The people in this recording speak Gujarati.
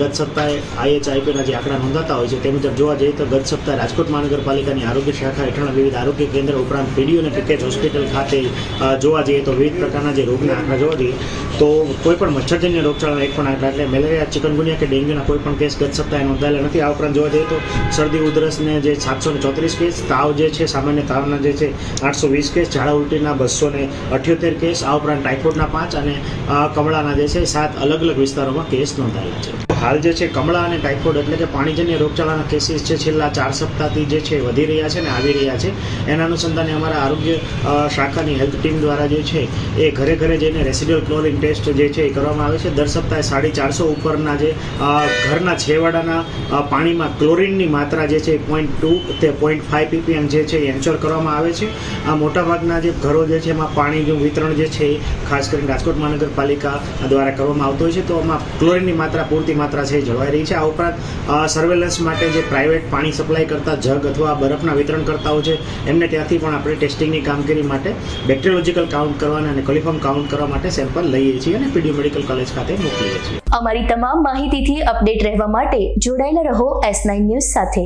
ગત સપ્તાહે આઈએચઆઈપીના જે આંકડા નોંધાતા હોય છે, તે મુજબ જોવા જઈએ તો ગત સપ્તાહે રાજકોટ મહાનગરપાલિકાની આરોગ્ય શાખા હેઠળના વિવિધ આરોગ્ય કેન્દ્ર ઉપરાંત પીડીઓ અને પીકેજ હોસ્પિટલ ખાતે જોવા જઈએ તો વિવિધ પ્રકારના જે રોગના આંકડા જોવા જઈએ તો કોઈ પણ મચ્છરજન્ય રોગચાળાના એક પણ આંકડા એટલે મેલેરિયા, ચિકનગુનિયા કે ડેન્ગ્યુના કોઈ પણ કેસ ગત સપ્તાહે નોંધાયેલા નથી. આ ઉપરાંત જોવા જઈએ તો શરદી, ઉધરસને જે સાતસો ચોત્રીસ કેસ, તાવ જે છે, સામાન્ય તાવના જે છે, આઠસો વીસ કેસ, ઝાડા ઉલટીના બસો ને અઠ્યોતેર કેસ, આ ઉપરાંત ટાઇફોઇડના પાંચ અને કમળાના જે છે, સાત અલગ અલગ વિસ્તારોમાં કેસ નોંધાયેલા છે. હાલ જે છે કમળા અને ટાઇફોઇડ એટલે કે પાણીજન્ય રોગચાળાના કેસીસ છે છેલ્લા ચાર સપ્તાહથી જે છે વધી રહ્યા છે ને આવી રહ્યા છે. એના અનુસંધાને અમારા આરોગ્ય શાખાની હેલ્થ ટીમ દ્વારા જે છે એ ઘરે ઘરે જઈને રેસિડ્યુઅલ ક્લોરિન ટેસ્ટ જે છે એ કરવામાં આવે છે. દર સપ્તાહે સાડી ચારસો ઉપરના જે ઘરના છેવાડાના પાણીમાં ક્લોરિનની માત્રા જે છે પોઈન્ટ ટુ તે પોઈન્ટ ફાઇવ પીપીએમ જે છે એ એન્શ્યોર કરવામાં આવે છે. આ મોટાભાગના જે ઘરો જે છે એમાં પાણીનું વિતરણ જે છે ખાસ કરીને રાજકોટ મહાનગરપાલિકા દ્વારા કરવામાં આવતું હોય છે. તો આમાં ક્લોરિનની માત્રા પૂરતી માત્રા છે એ જળવાઈ રહી છે. આ ઉપરાંત સર્વેલન્સ માટે જે પ્રાઇવેટ પાણી સપ્લાય કરતા જગ અથવા બરફના વિતરણ કરતાઓ છે, એમને ત્યાંથી પણ આપણે ટેસ્ટિંગની કામગીરી માટે બેક્ટેરિયોલોજીકલ કાઉન્ટ કરવાના અને કોલિફોર્મ કાઉન્ટ કરવા માટે સેમ્પલ લઈએ છીએ અને પીડીયુ મેડિકલ કોલેજ ખાતે મોકલીએ છીએ. અમારી તમામ માહિતીથી અપડેટ રહેવા માટે જોડાયેલા રહો એસ નાઇન ન્યૂઝ સાથે.